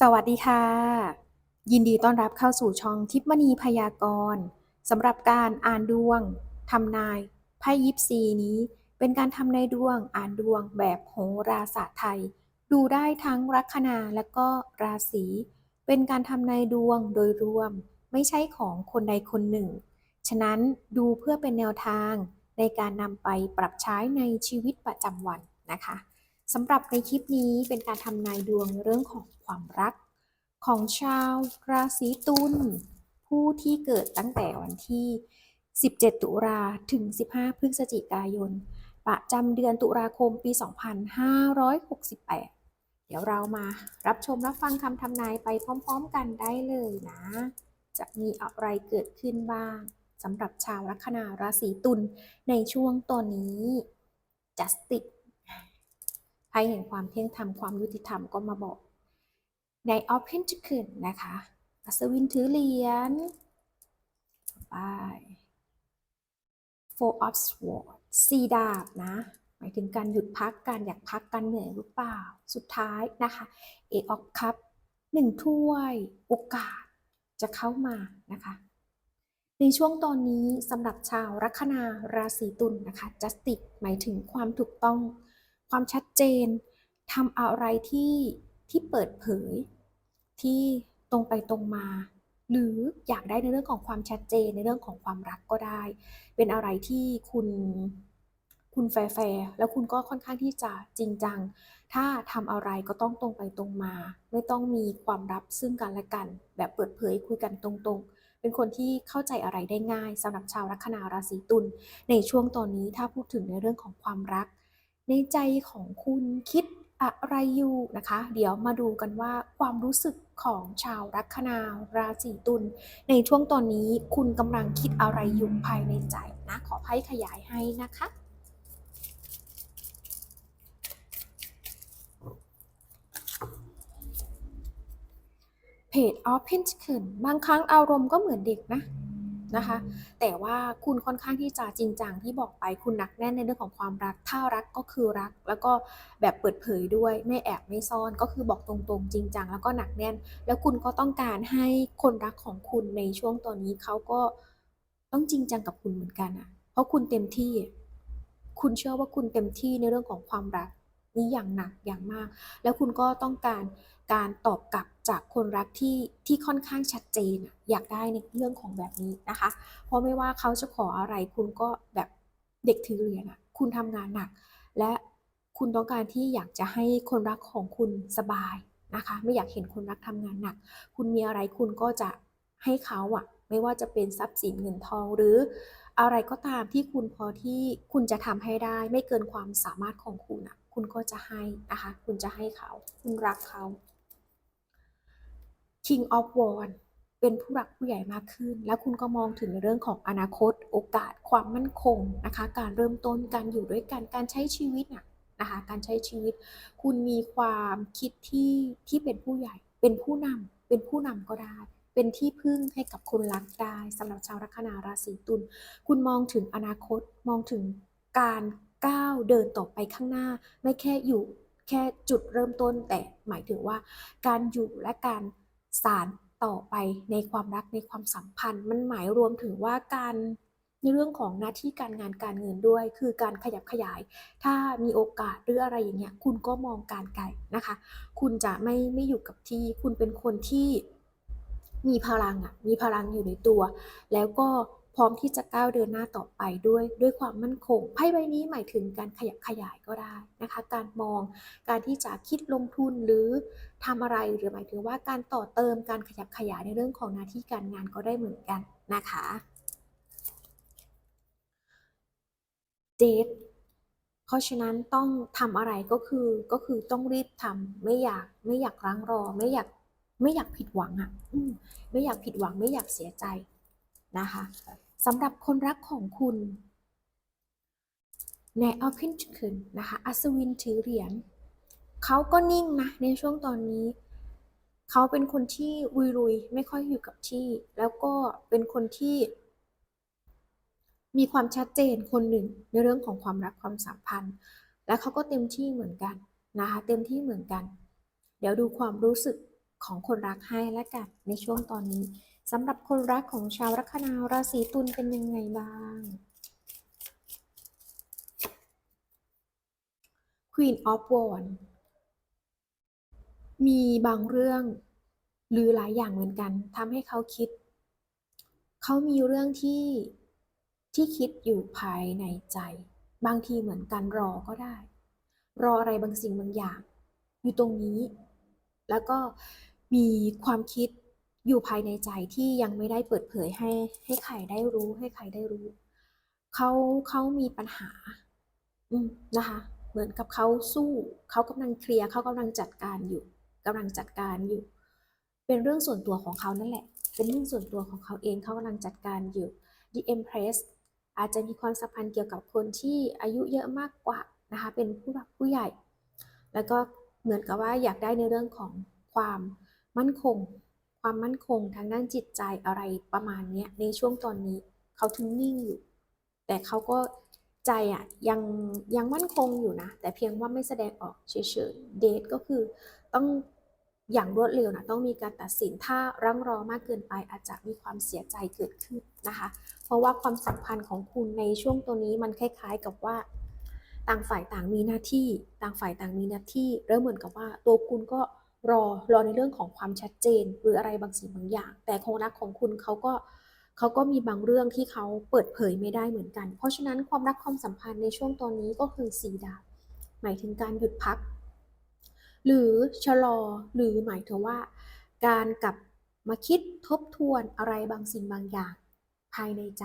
สวัสดีค่ะ ยินดีต้อนรับเข้าสู่ช่องทิพมณีพยากรณ์สำหรับการอ่านดวงทำนายไพ่ยิปซีนี้ เป็นการทำนายดวงอ่านดวงแบบโหราศาสตร์ไทย ดูได้ทั้งลัคนาและก็ราศี เป็นการทำนายดวงโดยรวม ไม่ใช่ของคนใดคนหนึ่ง ฉะนั้นดูเพื่อเป็นแนวทางในการนำไปปรับใช้ในชีวิตประจำวันนะคะ สำหรับในคลิปนี้เป็นการทำนายดวงเรื่องของความรัก ของชาวราศีตุลผู้ที่เกิดตั้งแต่วันที่ 17 ตุลาถึง 15 พฤศจิกายน ประจำเดือนตุลาคมปี 2568 เดี๋ยวเรามารับชมรับฟังคำทำนายไปพร้อม ๆ กันได้เลยนะ จะมีอะไรเกิดขึ้นบ้างสำหรับชาวลัคนาราศีตุลในช่วงตอนนี้ justice ไพ่แห่งความเที่ยงธรรมความยุติธรรมก็มาบอก ใน Open จะขึ้นนะคะ อัศวินถือเหรียญไป Four of Swords สี่ดาบนะ หมายถึงการหยุดพักการอยากพักการเหนื่อยหรือเปล่า สุดท้ายนะคะ Eight of Cup หนึ่งถ้วยโอกาสจะเข้ามานะคะในช่วงตอนนี้สำหรับชาวลัคนาราศีตุลนะคะ justice หมายถึงความถูกต้อง ความชัดเจนทำอะไรที่ที่เปิดเผย ที่ตรงไปตรงมา หรืออยากได้ในเรื่องของความชัดเจนในเรื่องของความรักก็ได้ เป็นอะไรที่คุณคุณแฟร์แล้วคุณก็ค่อนข้างที่จะจริงจัง ถ้าทำอะไรก็ต้องตรงไปตรงมา ไม่ต้องมีความลับซึ่งกันและกัน แบบเปิดเผยคุยกันตรงๆ เป็นคนที่เข้าใจอะไรได้ง่ายสำหรับชาวลัคนาราศีตุลในช่วงตอนนี้ถ้าพูดถึงในเรื่องของความรัก ในใจของคุณคิดอะไรอยู่นะคะ เดี๋ยวมาดูกันว่าความรู้สึกของชาวลัคนาราศีตุลในช่วงตอนนี้คุณกำลังคิดอะไรอยู่ภายในใจนะขอไพ่ขยายให้นะคะเพจ Open Chicken บางครั้งอารมณ์ก็เหมือนเด็กนะ นะคะ แต่ว่าคุณค่อนข้างที่จะจริงจังที่บอกไปคุณหนักแน่นในเรื่องของความรัก ถ้ารักก็คือรัก แล้วก็แบบเปิดเผยด้วยไม่แอบไม่ซ่อนก็คือบอกตรงๆ จริงจังแล้วก็หนักแน่น แล้วคุณก็ต้องการให้คนรักของคุณในช่วงตอนนี้เขาก็ต้องจริงจังกับคุณเหมือนกันอะเพราะคุณเต็มที่ คุณเชื่อว่าคุณเต็มที่ในเรื่องของความรัก นี้อย่างหนักอย่างมาก แล้วคุณก็ต้องการการตอบกลับจากคนรักที่ที่ค่อนข้างชัดเจนอะอยากได้ในเรื่องของแบบนี้นะคะ เพราะไม่ว่าเขาจะขออะไร คุณก็แบบเด็กถือเหรียญอะคุณทำงานหนัก และคุณต้องการที่อยากจะให้คนรักของคุณสบายนะคะ ไม่อยากเห็นคนรักทำงานหนัก คุณมีอะไรคุณก็จะให้เขาอะไม่ว่าจะเป็นทรัพย์สินเงินทองหรืออะไรก็ตามที่คุณพอที่คุณจะทำให้ได้ ไม่เกินความสามารถของคุณอะ คุณก็จะให้นะคะ คุณจะให้เขา คุณรักเขา King of w a n d เป็นผู้หลักผู้ใหญ่มากขึ้น แล้วคุณก็มองถึงในเรื่องของอนาคต โอกาส ความมั่นคงนะคะ การเริ่มต้นการอยู่ด้วยกันการใช้ชีวิตน่ะนะคะ การใช้ชีวิต คุณมีความคิดที่ที่เป็นผู้ใหญ่ เป็นผู้นำเป็นผู้นำก็ได้ เป็นที่พึ่งให้กับคนรักได้สำหรับชาวลัคนาราศีตุลคุณมองถึงอนาคตมองถึงการ ก้าวเดินต่อไปข้างหน้า ไม่แค่อยู่แค่จุดเริ่มต้น แต่หมายถึงว่า การอยู่และการสานต่อไปในความรักในความสัมพันธ์ มันหมายรวมถึงว่าการในเรื่องของหน้าที่การงานการเงินด้วย คือการขยับขยาย ถ้ามีโอกาสหรืออะไรอย่างเงี้ยคุณก็มองการไกลนะคะ คุณจะไม่ไม่อยู่กับที่ คุณเป็นคนที่มีพลังอะมีพลังอยู่ในตัว แล้วก็ พร้อมที่จะก้าวเดินหน้าต่อไปด้วยด้วยความมั่นคงไพ่ใบนี้หมายถึงการขยับขยายก็ได้นะคะ การมองการที่จะคิดลงทุนหรือทำอะไรหรือหมายถึงว่าการต่อเติมการขยับขยายในเรื่องของหน้าที่การงานก็ได้เหมือนกันนะคะเจดเพราะฉะนั้นต้องทำอะไรก็คือก็คือต้องรีบทำไม่อยากไม่อยากรั้งรอ ไม่อยากไม่อยากผิดหวังอะไม่อยากผิดหวังไม่อยากเสียใจนะคะ สำหรับคนรักของคุณในเอาพินขึ้นนะคะ อัศวินถือเหรียญเขาก็นิ่งนะในช่วงตอนนี้ เขาเป็นคนที่วุยรุยไม่ค่อยอยู่กับที่ แล้วก็เป็นคนที่ มีความชัดเจนคนหนึ่งในเรื่องของความรักความสัมพันธ์ และเขาก็เต็มที่เหมือนกันนะคะ เต็มที่เหมือนกัน เดี๋ยวดูความรู้สึกของคนรักให้และกันในช่วงตอนนี้ สำหรับคนรักของชาวลัคนาราศีตุลเป็นยังไงบ้าง Queen of Wands มีบางเรื่องหรือหลายอย่างเหมือนกันทำให้เขาคิด เขามีเรื่องที่ที่คิดอยู่ภายในใจ บางทีเหมือนการรอก็ได้ รออะไรบางสิ่งบางอย่าง อยู่ตรงนี้ แล้วก็มีความคิด อยู่ภายในใจที่ยังไม่ได้เปิดเผยให้ให้ใครได้รู้ ให้ใครได้รู้ เขาเขามีปัญหา อืมนะคะ เหมือนกับเขาสู้ เขากำลังเคลียร์เขากำลังจัดการอยู่กำลังจัดการอยู่ เป็นเรื่องส่วนตัวของเขานั่นแหละ เป็นเรื่องส่วนตัวของเขาเองเขากำลังจัดการอยู่ The Empress อาจจะมีความสัมพันธ์เกี่ยวกับคนที่อายุเยอะมากกว่านะคะ เป็นผู้หลักผู้ใหญ่ แล้วก็เหมือนกับว่าอยากได้ในเรื่องของความมั่นคง ความมั่นคงทางด้านจิตใจอะไรประมาณนี้ในช่วงตอนนี้เขาถึงนิ่งอยู่ แต่เขาก็ใจอะยังยังมั่นคงอยู่นะ แต่เพียงว่าไม่แสดงออกเฉยๆเดทก็คือต้องอย่างรวดเร็วนะต้องมีการตัดสินถ้ารั้งรอมากเกินไปอาจจะมีความเสียใจเกิดขึ้นนะคะ เพราะว่าความสัมพันธ์ของคุณในช่วงตัวนี้มันคล้ายๆกับว่า ต่างฝ่ายต่างมีหน้าที่ ต่างฝ่ายต่างมีหน้าที่แล้วเหมือนกับว่าตัวคุณก็ รอรอในเรื่องของความชัดเจน หรืออะไรบางสิ่งบางอย่าง แต่คงรักของคุณเขาก็เขาก็มีบางเรื่องที่เขาเปิดเผยไม่ได้เหมือนกัน เพราะฉะนั้นความรักความสัมพันธ์ในช่วงตอนนี้ก็คือสีดาบหมายถึงการหยุดพัก หรือชะลอหรือหมายถึงว่า การกลับมาคิดทบทวนอะไรบางสิ่งบางอย่าง ภายในใจ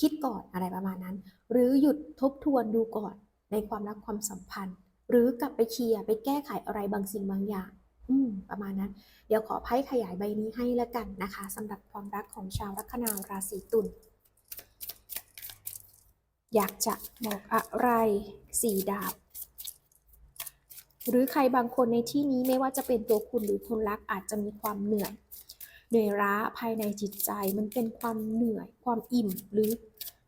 คิดก่อนอะไรประมาณนั้น หรือหยุดทบทวนดูก่อนในความรักความสัมพันธ์ หรือกลับไปเคลียร์ไปแก้ไขอะไรบางสิ่งบางอย่าง อืมประมาณนั้น เดี๋ยวขอไพ่ขยายใบนี้ให้แล้วกันนะคะสำหรับความรักของชาวลัคนาราศีตุลอยากจะบอกอะไรสี่ดาบ หรือใครบางคนในที่นี้ไม่ว่าจะเป็นตัวคุณหรือคนรักอาจจะมีความเหนื่อยเหนื่อยล้าภายในจิตใจมันเป็นความเหนื่อย ความอิ่มหรือ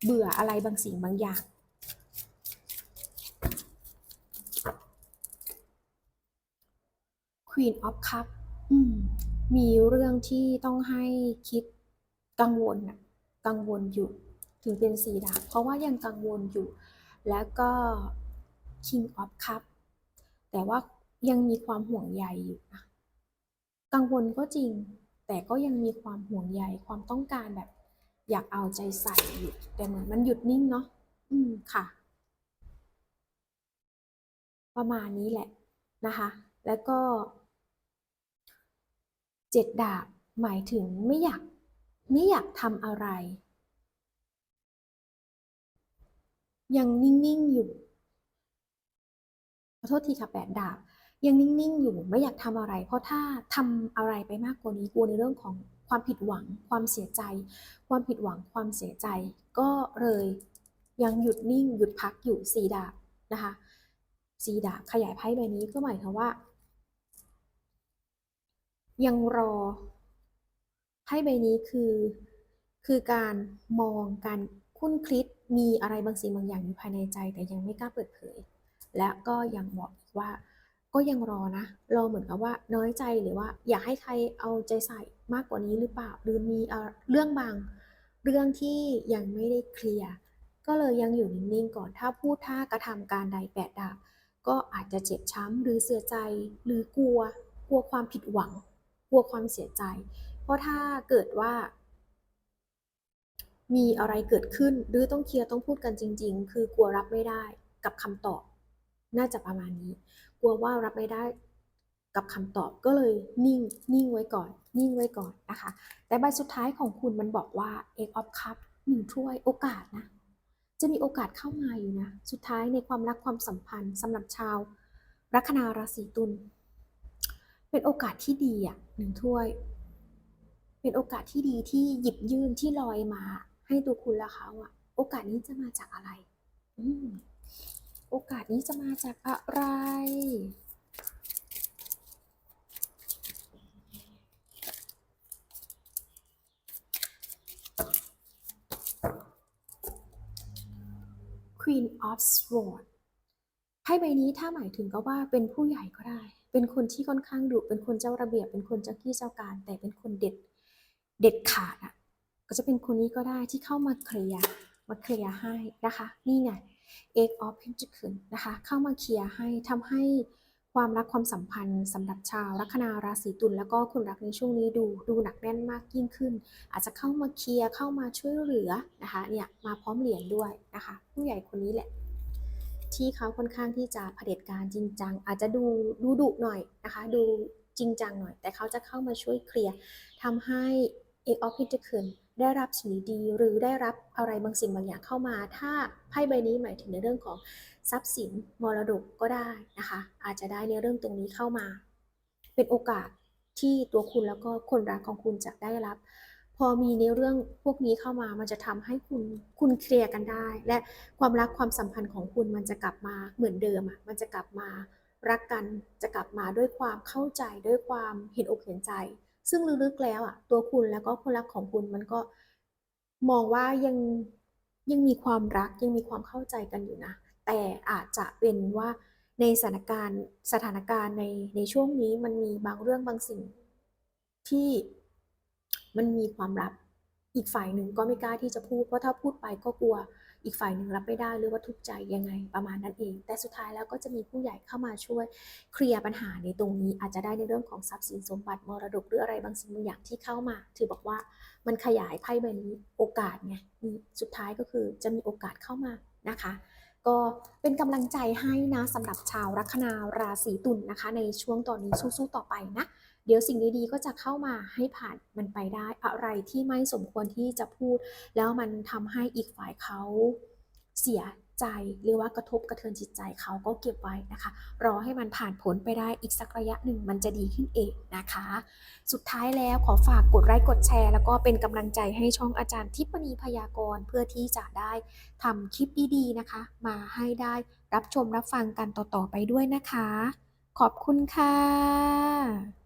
เบื่ออะไรบางสิ่งบางอย่าง Queen of Cup อืมมีเรื่องที่ต้องให้คิดกังวลน่ะกังวลอยู่ ถึงเป็นสีดาบเพราะว่ายังกังวลอยู่ แล้วก็ King of Cup แต่ว่ายังมีความห่วงใยอยู่นะกังวลก็จริง แต่ก็ยังมีความห่วงใยความต้องการแบบ อยากเอาใจใส่อยู่ แต่เหมือนมันหยุดนิ่งเนาะอืมค่ะ ประมาณนี้แหละนะคะ แล้วก็ เจ็ดดาบหมายถึงไม่อยากไม่อยากทำอะไร ยังนิ่ง ๆ อยู่ ขอโทษทีค่ะแปดดาบ ยังนิ่ง ๆ อยู่ไม่อยากทำอะไร เพราะถ้าทำอะไรไปมากกว่านี้กลัวในเรื่องของความผิดหวัง ความเสียใจ ความผิดหวังความเสียใจ ก็เลยยังหยุดนิ่ง หยุดพักอยู่สี่ดาบนะคะสี่ดาบขยายไพ่ใบนี้ก็หมายควาว่า ยังรอไพ่ใบนี้คือ คือการมองการคุ้นคิดมีอะไรบางสิ่งบางอย่างอยู่ภายในใจ แต่ยังไม่กล้าเปิดเผย และก็ยังบอกอีกว่า ก็ยังรอนะ รอเหมือนกับว่าน้อยใจหรือว่า อยากให้ใครเอาใจใส่มากกว่านี้หรือเปล่า หรือมีเออเรื่องบาง เรื่องที่ยังไม่ได้เคลียร์ก็เลยยังอยู่นิ่งๆก่อน ถ้าพูดท่ากระทำการใดแปดดาบก็อาจจะเจ็บช้ำหรือเสียใจหรือกลัวกลัวความผิดหวัง กลัวความเสียใจ เพราะถ้าเกิดว่า มีอะไรเกิดขึ้นหรือต้องเคลียร์ต้องพูดกันจริง ๆ คือกลัวรับไม่ได้กับคำตอบ น่าจะประมาณนี้ กลัวว่ารับไม่ได้กับคำตอบก็เลยนิ่งนิ่งไว้ก่อน นิ่งไว้ก่อนนะคะ แต่ใบสุดท้ายของคุณมันบอกว่า e g of Cup หนึ่งถ้วยโอกาสนะ จะมีโอกาสเข้ามาอยู่นะ สุดท้ายในความรักความสัมพันธ์สำหรับชาว ลัคนาราศีตุล เป็นโอกาสที่ดีอะหนึ่งถ้วย เป็นโอกาสที่ดีที่หยิบยื่นที่ลอยมา ให้ตัวคุณและเขาอะ โอกาสนี้จะมาจากอะไรอืมโอกาสนี้จะมาจากอะไร Queen of sword ไพ่ใบนี้ถ้าหมายถึงก็ว่าเป็นผู้ใหญ่ก็ได้ เป็นคนที่ค่อนข้างดุ เป็นคนเจ้าระเบียบ เป็นคนเจ้ากี้เจ้าการ แต่เป็นคนเด็ด เด็ดขาดอะ ก็จะเป็นคนนี้ก็ได้ที่เข้ามาเคลียร์ มาเคลียร์ให้นะคะ นี่ไง Eight of Pentacles นะคะ เข้ามาเคลียร์ให้ทำให้ความรักความสัมพันธ์สำหรับชาวลัคนาราศีตุลแล้วก็คนรักในช่วงนี้ดูดูหนักแน่นมากยิ่งขึ้น อาจจะเข้ามาเคลียร์เข้ามาช่วยเหลือนะคะเนี่ยมาพร้อมเหรียญด้วยนะคะ ผู้ใหญ่คนนี้แหละ ที่เขาค่อนข้างที่จะเผด็จการจริงจัง อาจจะดูดูดุหน่อยนะคะ ดูจริงจังหน่อย แต่เขาจะเข้ามาช่วยเคลียร์ทำให้ Eight of Pentacles ได้รับสิ่งดีหรือได้รับอะไรบางสิ่งบางอย่างเข้ามา ถ้าไพ่ใบนี้หมายถึงในเรื่องของทรัพย์สินมรดกก็ได้นะคะ อาจจะได้ในเรื่องตรงนี้เข้ามา เป็นโอกาสที่ตัวคุณแล้วก็คนรักของคุณจะได้รับ พอมีในเรื่องพวกนี้เข้ามามันจะทำให้คุณคุณเคลียร์กันได้ และความรักความสัมพันธ์ของคุณมันจะกลับมาเหมือนเดิมอะมันจะกลับมารักกันจะกลับมาด้วยความเข้าใจด้วยความเห็นอกเห็นใจ ซึ่งลึกๆแล้วอะตัวคุณแล้วก็คนรักของคุณมันก็มองว่ายังยังมีความรักยังมีความเข้าใจกันอยู่นะ แต่อาจจะเป็นว่าในสถานการณ์สถานการณ์ในในช่วงนี้มันมีบางเรื่องบางสิ่งที่ มันมีความลับ อีกฝ่ายหนึ่งก็ไม่กล้าที่จะพูด เพราะถ้าพูดไปก็กลัว อีกฝ่ายหนึ่งรับไม่ได้หรือว่าทุกใจยังไงประมาณนั้นเอง แต่สุดท้ายแล้วก็จะมีผู้ใหญ่เข้ามาช่วยเคลียร์ปัญหาในตรงนี้ อาจจะได้ในเรื่องของทรัพย์สินสมบัติมรดกหรืออะไรบางสิ่งบางอย่างที่เข้ามา ถือบอกว่ามันขยายไพ่ใบนี้โอกาสไงสุดท้ายก็คือจะมีโอกาสเข้ามานะคะก็เป็นกำลังใจให้นะสำหรับชาวลัคนาราศีตุลนนะคะ ในช่วงตอนนี้สู้ๆต่อไปนะ เดี๋ยวสิ่งดีๆ ก็จะเข้ามาให้ผ่านมันไปได้ อะไรที่ไม่สมควรที่จะพูด แล้วมันทำให้อีกฝ่ายเขาเสียใจหรือว่ากระทบกระเทือนจิตใจเขาก็เก็บไว้นะคะ รอให้มันผ่านพ้นไปได้อีกสักระยะหนึ่งมันจะดีขึ้นเองนะคะ สุดท้ายแล้วขอฝากกดไลค์กดแชร์ แล้วก็เป็นกำลังใจให้ช่องอาจารย์ทิพณีพยากรณ์เพื่อที่จะได้ทำคลิปดีๆนะคะ มาให้ได้รับชมรับฟังกันต่อๆไปด้วยนะคะ ขอบคุณค่ะ